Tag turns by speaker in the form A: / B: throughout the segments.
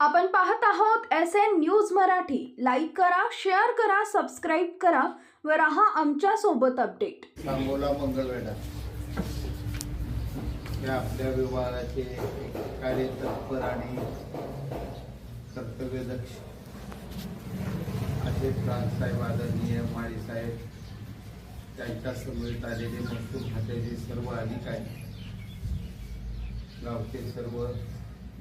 A: आपण पाहत आहोत S N news Marathi. Like करा शेअर करा सबस्क्राईब करा व राहा आमच्यासोबत अपडेट
B: सांगोला मंगळवेढा. या आपल्या विभागाचे कार्यतत्पर आणि कर्तव्यदक्ष असे प्रांतसाहेब आदरणीय माळीसाहेब त्यांच्या समवेत आलेले महसूल खात्याचे सर्व अधिकारी गावचे सर्व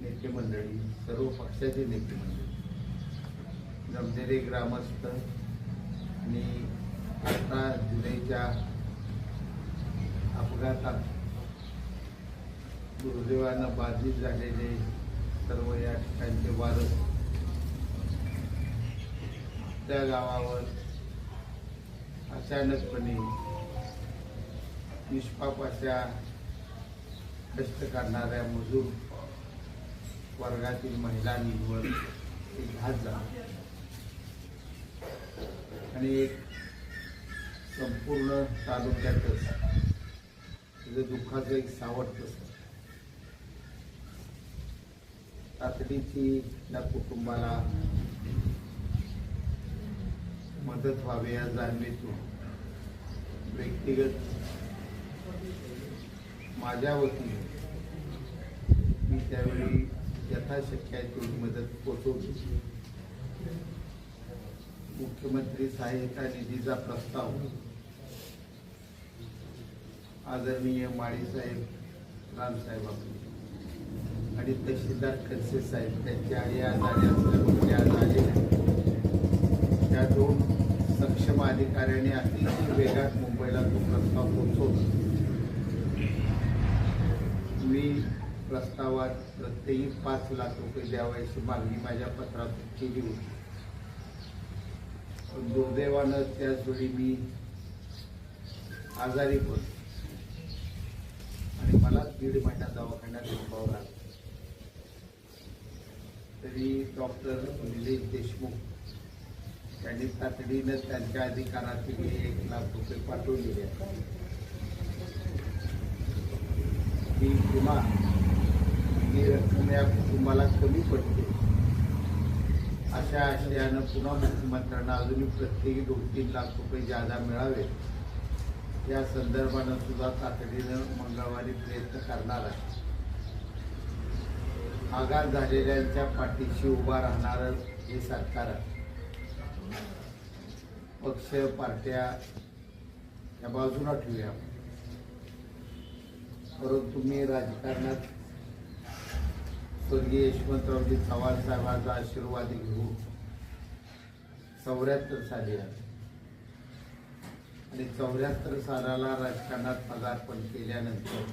B: नेते मंडळी सर्व पक्षाचे नेते मंडळी जमलेले ग्रामस्थ आणि आता जुलैच्या अपघातात दुर्दैवानं बाधित झालेले सर्व या ठिकाणचे वारस त्या गावावर अचानकपणे निष्पाप अशा कष्ट करणाऱ्या मजूर वर्गातील महिलांवर एक घात झाला आणि एक संपूर्ण तालुक्यातच तिचं दुःखाचं एक सावट असतं तातडीची त्या कुटुंबाला मदत व्हावी या जाणीतून व्यक्तिगत माझ्या वतीने मी त्यावेळी यथाशक्य आहे तेवढी मदत पोचवली. मुख्यमंत्री सहाय्यता निधीचा प्रस्ताव. आदरणीय माळीसाहेब रामसाहेब आपले. आणि तहसीलदार खडसे साहेब त्यांचे आई आजारी असल्यामुळे आज आले त्या दोन सक्षम अधिकाऱ्यांनी अतिशय वेगात मुंबईला तो प्रस्ताव पोहोचवला मी प्रस्तावात प्रत्येकी पाच लाख रुपये द्यावायची मागणी माझ्या पत्रात केली होती. दुर्दैवानं त्याचवेळी मी आजारी पडलो. आणि मला दीड महिना दवाखान्यात झोपावं लागलं. तरी डॉक्टर निलेश देशमुख यांनी तातडीनं त्यांच्या अधिकारातील एक लाख रुपये पाठवलेले आहेत ही पुन्हा ही रक्कम या कुटुंबाला कमी पडते. अशा आशयानं पुन्हा मुख्यमंत्र्यांना अजूनही प्रत्येकी दोन तीन लाख रुपये जादा मिळावे. या संदर्भानं सुद्धा तातडीनं मंगळवारी प्रयत्न करणार आहे. आघात झालेल्यांच्या पाठीशी उभा राहणारं हे सरकार आहे. पक्ष पार्ट्या या बाजूला ठेवूया परंतु मी राजकारणात स्वर्गीय यशवंतरावजी चव्हाण साहेबांचा आशीर्वाद घेऊन चौऱ्याहत्तर साली आले. आणि चौऱ्याहत्तर सालाला राजकारणात पदार्पण केल्यानंतर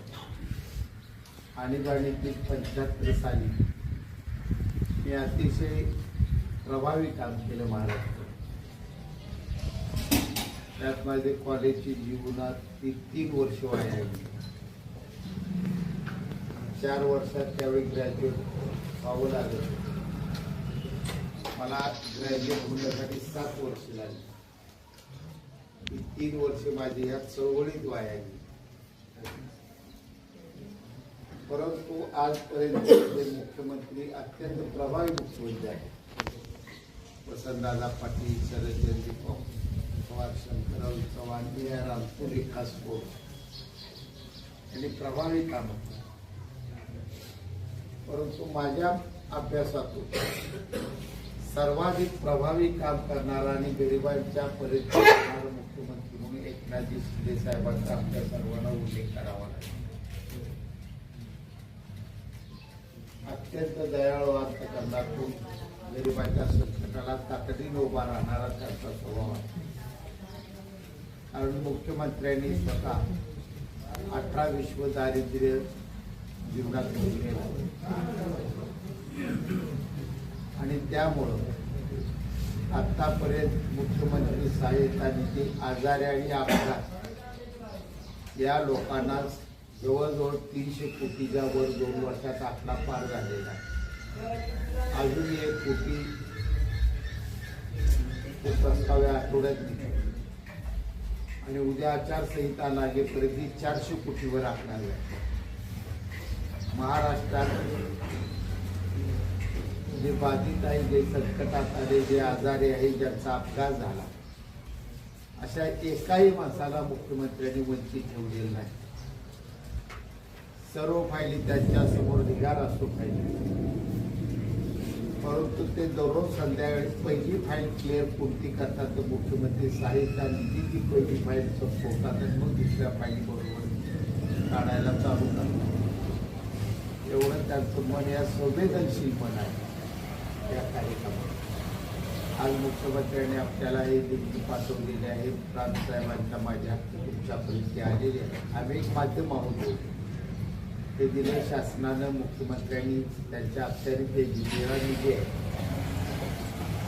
B: आणीबाणीतील पंच्याहत्तर साली मी अतिशय प्रभावी काम केलं महाराष्ट्र त्यात माझे कॉलेजची जीवनात ती तीन वर्ष वाया गेली. चार वर्षात त्यावेळी ग्रॅज्युएट व्हावं लागलं. मला ग्रॅज्युएट होण्यासाठी सात वर्ष लागली. ही तीन वर्ष माझी या चळवळीत वाया गेली परंतु आजपर्यंत मुख्यमंत्री अत्यंत प्रभावी मुख्यमंत्री आहेत वसंतदादा पाटील शरदचंद्र पवार शंकरराव चव्हाण बी आर रामपूर विकास यांनी प्रभावी काम परंतु माझ्या अभ्यासातून सर्वाधिक प्रभावी काम करणारा आणि गरिबांच्या परिस्थिती मुख्यमंत्री म्हणून एकनाथजी शिंदे साहेबांचा आपल्या सर्वांना उल्लेख करावा लागेल. अत्यंत दयाळू अंतकरणातून गरिबांच्या संकटाला तातडीने उभा राहणारा त्यांचा स्वभाव आहे. कारण मुख्यमंत्र्यांनी स्वतः अठरा विश्व दारिद्र्य जीवनात आणि त्यामुळं आतापर्यंत मुख्यमंत्री सहाय्यता निधी आजारी आणि अपघात या लोकांना जवळजवळ तीनशे कोटीच्या वर दोन वर्षात आकडा पार झालेला आहे. अजून एक कोटी तो प्रस्ताव या आठवड्यात आणि उद्या आचारसंहिता लागेपर्यंत ती चारशे कोटीवर आखणार आहे महाराष्ट्रात जे बाधित आहे जे संकटात आले जे आजारी आहे ज्यांचा अपघात झाला अशा एकाही माणसाला मुख्यमंत्र्यांनी वंचित ठेवलेलं नाही. सर्व फायली त्यांच्यासमोर निघार असतो फायली परंतु ते दररोज संध्याकाळी पहिली फाईल क्लिअर कोणती करतात तर मुख्यमंत्री सहायता निधी ती पहिली फाईल संपवतात आणि मग दुसऱ्या फाईली बरोबर काढायला चालू करतात. एवढं त्यांचं मन या संवेदनशील मन आहे. या कार्यक्रमात. आज मुख्यमंत्र्यांनी आपल्याला हे दिल्ली पाठवलेले आहे. प्रांतसाहेबांच्या माझ्या तुमच्यापर्यंत आलेले आहे आम्ही एक माध्यम आहोत. ते दिले शासनानं मुख्यमंत्र्यांनी त्यांच्या अखत्यारी ते दिलेला निधी आहे.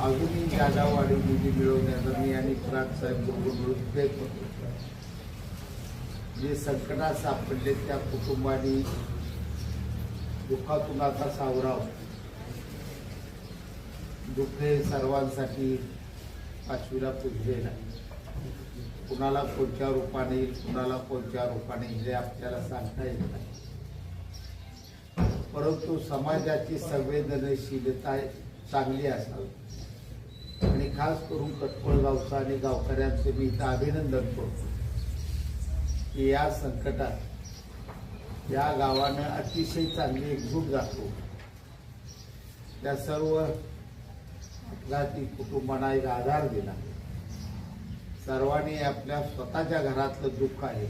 B: अजूनही जागा वाढीव निधी मिळवण्याचा मी आणि प्रांतसाहेब दोघं मिळून प्रयत्न करतो जे संकटात सापडले त्या कुटुंबानी दुःखातून आता सावराव. दुःख सर्वांसाठी पाचवीला पुजलेलं आहे कुणाला कोणत्या रूपाने येईल कुणाला कोणत्या रूपाने हे आपल्याला सांगता येत नाही. परंतु समाजाची संवेदनशीलता चांगली असावी. आणि खास करून कटपळ गावचं आणि गावकऱ्यांचे मी इथं अभिनंदन करतो. की या संकटात या गावानं अतिशय चांगली एकजूट दाखवू त्या सर्व अपघाती कुटुंबांना एक आधार दिला. सर्वांनी आपल्या स्वतःच्या घरातलं दुःख आहे.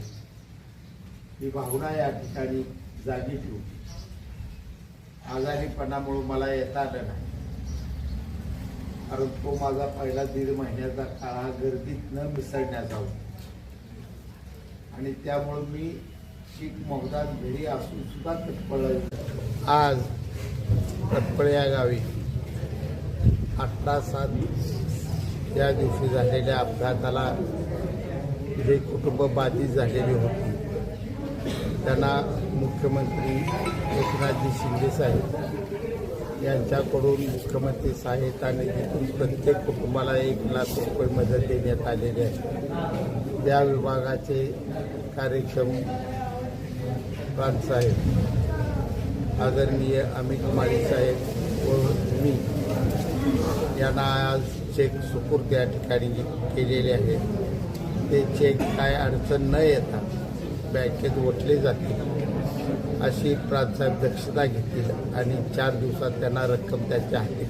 B: ही भावना या ठिकाणी जागी ठेवू आजारीपणामुळे मला येता आलं नाही. कारण तो माझा पहिला दीड महिन्याचा काळ हा गर्दीत न मिसळण्याचा होता. आणि त्यामुळे मी शीख असून सुद्धा आज तत्पळ या गावी. अठरा सात या दिवशी झालेल्या अपघाताला जे कुटुंब बाधित झालेली होती त्यांना मुख्यमंत्री एकनाथजी शिंदे साहेब यांच्याकडून मुख्यमंत्री सहायता निधीतून प्रत्येक कुटुंबाला एक लाख रुपये मदत देण्यात आलेली आहे. त्या विभागाचे कार्यक्षम प्रांतसाहेब आदरणीय अमित माळी साहेब व मी यांना आज चेक सुपूर्द या ठिकाणी केलेले आहे. ते चेक काय अडचण न येता बँकेत ओतले जातील अशी प्रांतसाहेब दक्षता घेतील आणि चार दिवसात त्यांना रक्कम त्यांच्या हाती